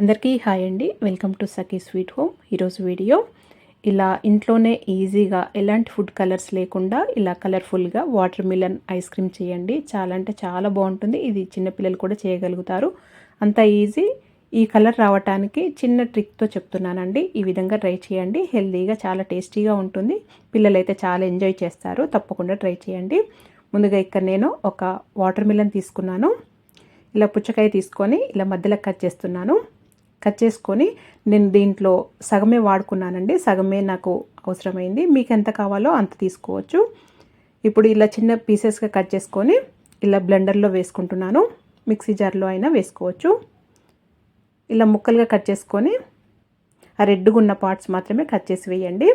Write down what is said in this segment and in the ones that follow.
అందరికీ హాయ్ అండి. Welcome to Sakhi sweet home. ఈరోజు వీడియో ఇలా ఇంట్లోనే ఈజీగా ఎలాంటి ఫుడ్ కలర్స్ లేకుండా ఇలా కలర్ఫుల్గా వాటర్ మిలన్ ఐస్ క్రీమ్ చేయండి. చాలా అంటే చాలా బాగుంటుంది. ఇది చిన్నపిల్లలు కూడా చేయగలుగుతారు. అంత ఈజీ. ఈ కలర్ రావటానికి చిన్న ట్రిక్తో చెప్తున్నానండి. ఈ విధంగా ట్రై చేయండి. హెల్తీగా చాలా టేస్టీగా ఉంటుంది. పిల్లలైతే చాలా ఎంజాయ్ చేస్తారు. తప్పకుండా ట్రై చేయండి. ముందుగా ఇక్కడ నేను ఒక వాటర్ మిలన్ తీసుకున్నాను. ఇలా పుచ్చకాయ తీసుకొని ఇలా మధ్యలో కట్ చేస్తున్నాను. కట్ చేసుకొని నేను దీంట్లో సగమే వాడుకున్నానండి. సగమే నాకు అవసరమైంది. మీకు ఎంత కావాలో అంత తీసుకోవచ్చు. ఇప్పుడు ఇలా చిన్న పీసెస్గా కట్ చేసుకొని ఇలా బ్లెండర్లో వేసుకుంటున్నాను. మిక్సీ జార్లో అయినా వేసుకోవచ్చు. ఇలా ముక్కలుగా కట్ చేసుకొని ఆ రెడ్గా ఉన్న పార్ట్స్ మాత్రమే కట్ చేసి వేయండి.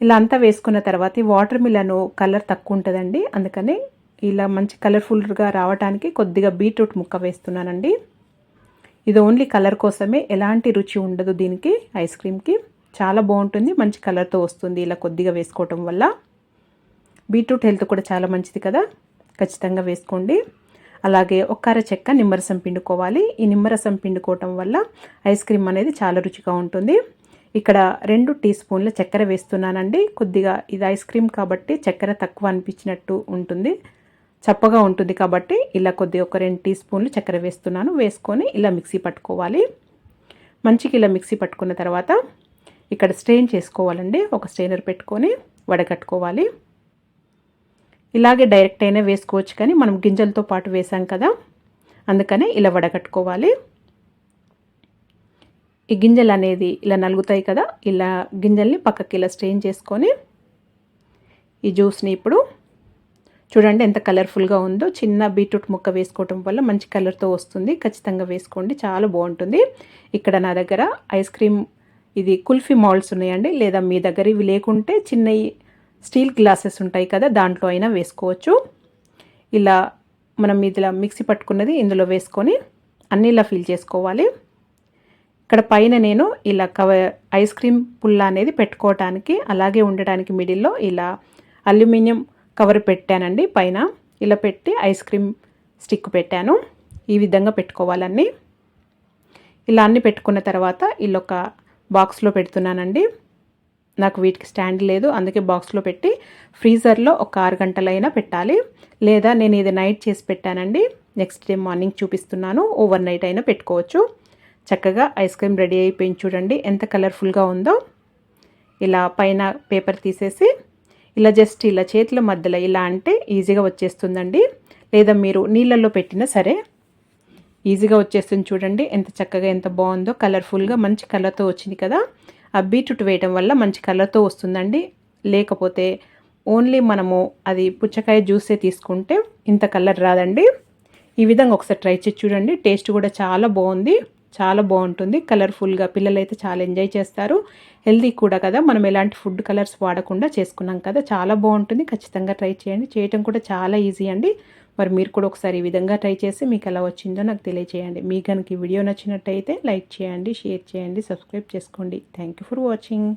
ఇలా అంతా వేసుకున్న తర్వాత ఈ వాటర్ మిలన్ కలర్ తక్కువ ఉంటుందండి. అందుకని ఇలా మంచి కలర్ఫుల్గా రావడానికి కొద్దిగా బీట్రూట్ ముక్క వేస్తున్నానండి. ఇది ఓన్లీ కలర్ కోసమే ఎలాంటి రుచి ఉండదు దీనికి ఐస్ క్రీమ్కి చాలా బాగుంటుంది మంచి కలర్తో వస్తుంది ఇలా కొద్దిగా వేసుకోవటం వల్ల. బీట్రూట్ హెల్త్ కూడా చాలా మంచిది కదా. ఖచ్చితంగా వేసుకోండి. అలాగే ఒక్కర చెక్క నిమ్మరసం పిండుకోవాలి. ఈ నిమ్మరసం పిండుకోవటం వల్ల ఐస్ క్రీమ్ అనేది చాలా రుచిగా ఉంటుంది. ఇక్కడ రెండు టీ స్పూన్ల చక్కెర వేస్తున్నానండి. కొద్దిగా ఇది ఐస్ క్రీమ్ కాబట్టి చక్కెర తక్కువ అనిపించినట్టు ఉంటుంది. చప్పగా ఉంటుంది కాబట్టి ఇలా కొద్ది ఒక రెండు టీ స్పూన్లు చక్కెర వేస్తున్నాను. వేసుకొని ఇలా మిక్సీ పట్టుకోవాలి. మంచిగా ఇలా మిక్సీ పట్టుకున్న తర్వాత ఇక్కడ స్ట్రెయిన్ చేసుకోవాలండి. ఒక స్ట్రెయినర్ పెట్టుకొని వడగట్టుకోవాలి. ఇలాగే డైరెక్ట్ అయినా వేసుకోవచ్చు కానీ మనం గింజలతో పాటు వేసాం కదా అందుకనే ఇలా వడగట్టుకోవాలి. ఈ గింజలు అనేది ఇలా నలుగుతాయి కదా ఇలా గింజల్ని పక్కకి ఇలా స్ట్రెయిన్ చేసుకొని ఈ జ్యూస్ని ఇప్పుడు చూడండి ఎంత కలర్ఫుల్గా ఉందో. చిన్న బీట్రూట్ ముక్క వేసుకోవటం వల్ల మంచి కలర్తో వస్తుంది. ఖచ్చితంగా వేసుకోండి. చాలా బాగుంటుంది. ఇక్కడ నా దగ్గర ఐస్ క్రీమ్ ఇది కుల్ఫీ మాల్స్ ఉన్నాయండి. లేదా మీ దగ్గర ఇవి లేకుంటే చిన్న స్టీల్ గ్లాసెస్ ఉంటాయి కదా దాంట్లో అయినా వేసుకోవచ్చు. ఇలా మనం ఇదిలా మిక్సీ పట్టుకున్నది ఇందులో వేసుకొని అన్నీ ఇలా ఫిల్ చేసుకోవాలి. ఇక్కడ పైన నేను ఇలా కవర్ ఐస్ క్రీమ్ పుల్ల అనేది పెట్టుకోవటానికి అలాగే ఉండటానికి మిడిల్లో ఇలా అల్యూమినియం కవర్ పెట్టానండి. పైన ఇలా పెట్టి ఐస్ క్రీమ్ స్టిక్ పెట్టాను. ఈ విధంగా పెట్టుకోవాలన్నీ ఇలా అన్నీ పెట్టుకున్న తర్వాత ఇలా ఒక బాక్స్లో పెడుతున్నానండి. నాకు వీటికి స్టాండ్ లేదు. అందుకే బాక్స్లో పెట్టి ఫ్రీజర్లో ఒక ఆరు గంటలైనా పెట్టాలి. లేదా నేను ఇది నైట్ చేసి పెట్టానండి. నెక్స్ట్ డే మార్నింగ్ చూపిస్తున్నాను. ఓవర్ నైట్ అయినా పెట్టుకోవచ్చు. చక్కగా ఐస్ క్రీమ్ రెడీ అయిపోయింది చూడండి. ఎంత కలర్ఫుల్గా ఉందో. ఇలా పైన పేపర్ తీసేసి ఇలా జస్ట్ ఇలా చేతుల మధ్యలో ఇలా అంటే ఈజీగా వచ్చేస్తుందండి. లేదా మీరు నీళ్ళల్లో పెట్టినా సరే ఈజీగా వచ్చేస్తుంది చూడండి. ఎంత చక్కగా ఎంత బాగుందో కలర్ఫుల్గా మంచి కలర్తో వచ్చింది కదా. ఆ బీట్రూట్ వేయటం వల్ల మంచి కలర్తో వస్తుందండి. లేకపోతే ఓన్లీ మనము అది పుచ్చకాయ జ్యూసే తీసుకుంటే ఇంత కలర్ రాదండి. ఈ విధంగా ఒకసారి ట్రై చేసి చూడండి. టేస్ట్ కూడా చాలా బాగుంది. చాలా బాగుంటుంది. కలర్ఫుల్గా పిల్లలు అయితే చాలా ఎంజాయ్ చేస్తారు. హెల్దీ కూడా కదా. మనం ఎలాంటి ఫుడ్ కలర్స్ వాడకుండా చేసుకున్నాం కదా. చాలా బాగుంటుంది. ఖచ్చితంగా ట్రై చేయండి. చేయటం కూడా చాలా ఈజీ అండి. మరి మీరు కూడా ఒకసారి ఈ విధంగా ట్రై చేసి మీకు ఎలా వచ్చిందో నాకు తెలియచేయండి. మీ కనుక ఈ వీడియో నచ్చినట్టయితే లైక్ చేయండి షేర్ చేయండి సబ్స్క్రైబ్ చేసుకోండి. Thank for watching